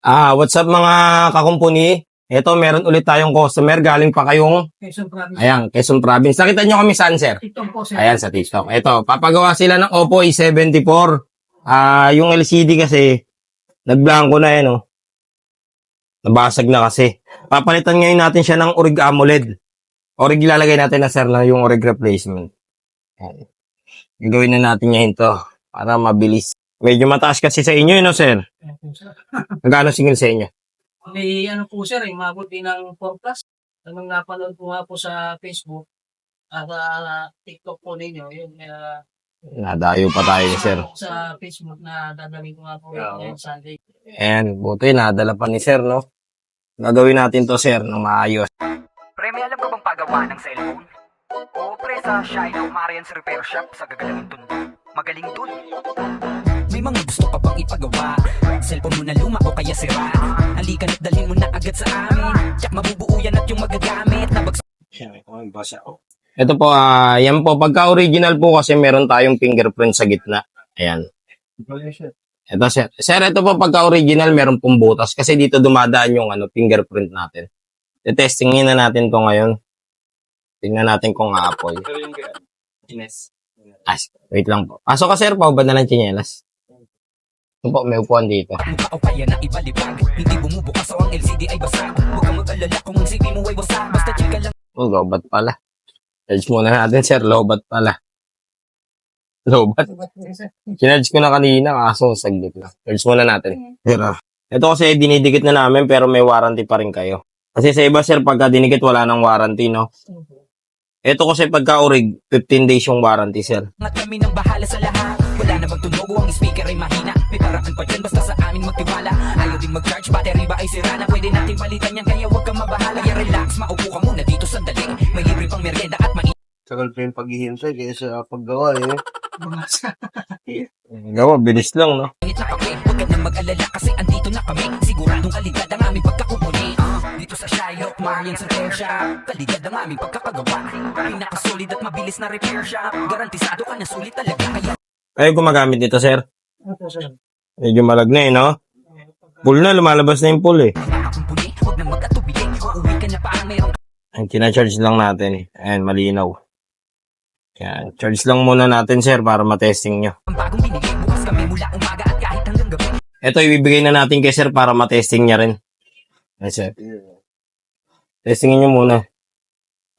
Ah, what's up mga kakumpuni? Ito, meron ulit tayong customer. Galing pa kayong, Quezon Province. ayan, Quezon Province. Nakita nyo kami saan, sir? Ito po sir. Ayan, sa TikTok. Ito, papagawa sila ng Oppo A74. Ah, yung LCD kasi, nagblanko na yan, oh. Nabasag na kasi. Papalitan ngayon natin siya ng Orig AMOLED. Orig ilalagay natin na, sir, na yung Orig replacement. Ayan. Gagawin na natin ngayon to para mabilis. Medyo mataas kasi sa inyo, no, sir? Po. Magkano singil sa inyo? May ano po sir, eh, umabot din ng 4 plus. Anong napanood ko nga po sa Facebook at ah, TikTok po ninyo, yun, uh, Nadayo pa tayo, sir. sa Facebook na dadalhin ko nga po ngayon Sunday. Ayan, buti nadala pa ni sir, no? Gagawin natin to, sir, ng maayos. Pre, may alam ka bang pagawa ng cellphone? Oo, pre, sa Shino Marian's Repair Shop sa gagalangin tundo. Magaling dun. May mga gusto ka bang ipagawa Cellphone mo na luma o kaya sira Halika na't dalhin mo na agad sa amin Tsak mabubuo yan at yung magagamit Nabagsak Ito po, ah, yan po, pagka original po kasi meron tayong fingerprint sa gitna. Ayan. Ito, sir. Sir, ito po, pagka original, meron pong butas kasi dito dumadaan yung ano, fingerprint natin. Testingin na natin to ngayon. Tingnan natin kung Apple. Ah, wait lang po. Pasok ka, sir, pa ba na lang chinelas? Ito po, may upuan dito. kaya na ibalibag Hindi bumubukas o ang LCD ay basag Huwag kang mag-alala kung ang CV mo ay wasak Basta chill ka lang Oh, lobat pala. Charge muna natin, sir. Lobat pala. Lobat. Kinarge ko na kanina, kaso saglit lang. Charge muna natin. Ah. Ito kasi dinidikit na namin pero may warranty pa rin kayo. Kasi sa iba, sir, pagka dinikit, wala nang warranty, no? Ito kasi pagka urig, 15 days yung warranty, sir. At kami nang bahala sa lahat Wala na bang tunog o ang speaker ay mahina. May paraan pa dyan basta sa amin magtiwala. Ayaw din mag-charge, battery ba ay sira na? Pwede natin palitan yan kaya huwag kang mabahala. Kaya relax, maupo ka muna dito sandali. May libre pang merienda at mainit Tagal pa yung paghihintay kaysa paggawa eh. Mga sa Gawa, bilis lang, no? na kape Huwag ka nang mag-alala kasi andito na kami. Siguradong kalidad ang aming pagkakupuni Ah, Dito sa Shylock, Marian's Repair Shop Kalidad ang aming pagkakagawa Pinakasolid at mabilis na repair shop Garantisado ka na sulit talaga Kaya Kayo gumagamit nito, sir. po sir. Medyo malag na, eh, no? Full na, lumalabas na yung full, eh. Ang tina-charge lang natin, eh. Ayan, malinaw. Yan. Charge lang muna natin, sir, para matesting nyo. Ito, ibibigay na natin kay sir para matesting niya rin. Yes, sir. Testingin nyo muna.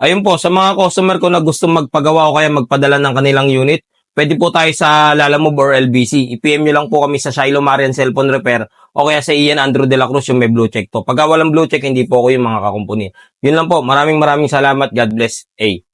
Ayun po, sa mga customer ko na gusto magpagawa o kaya magpadala ng kanilang unit, pwede po tayo sa Lalamove or LBC. I-PM nyo lang po kami sa Shiloh Marian Cellphone Repair o kaya sa Ian Andrew de la Cruz yung may blue check to. Pagka walang blue check, hindi po ako yung mga kakumpuni. Yun lang po. Maraming maraming salamat. God bless. A.